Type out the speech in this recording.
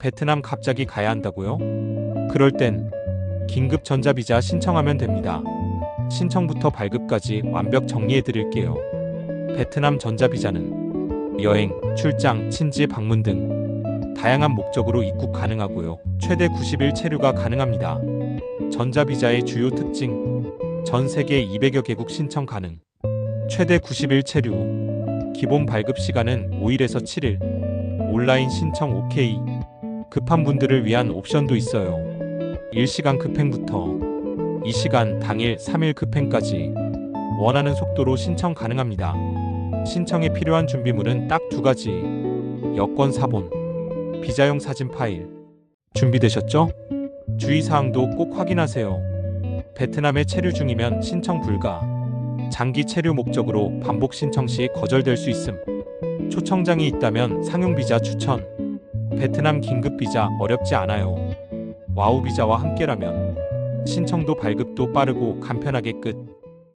베트남 갑자기 가야 한다고요? 그럴 땐 긴급 전자비자 신청하면 됩니다. 신청부터 발급까지 완벽 정리해 드릴게요. 베트남 전자비자는 여행, 출장, 친지 방문 등 다양한 목적으로 입국 가능하고요. 최대 90일 체류가 가능합니다. 전자비자의 주요 특징 전 세계 200여 개국 신청 가능. 최대 90일 체류. 기본 발급 시간은 5일에서 7일. 온라인 신청 OK. 급한 분들을 위한 옵션도 있어요. 1시간 급행부터 2시간 당일 3일 급행까지 원하는 속도로 신청 가능합니다. 신청에 필요한 준비물은 딱 두 가지. 여권 사본, 비자용 사진 파일. 준비되셨죠? 주의사항도 꼭 확인하세요. 베트남에 체류 중이면 신청 불가. 장기 체류 목적으로 반복 신청 시 거절될 수 있음. 초청장이 있다면 상용 비자 추천. 베트남 긴급 비자 어렵지 않아요. 와우 비자와 함께라면 신청도 발급도 빠르고 간편하게 끝.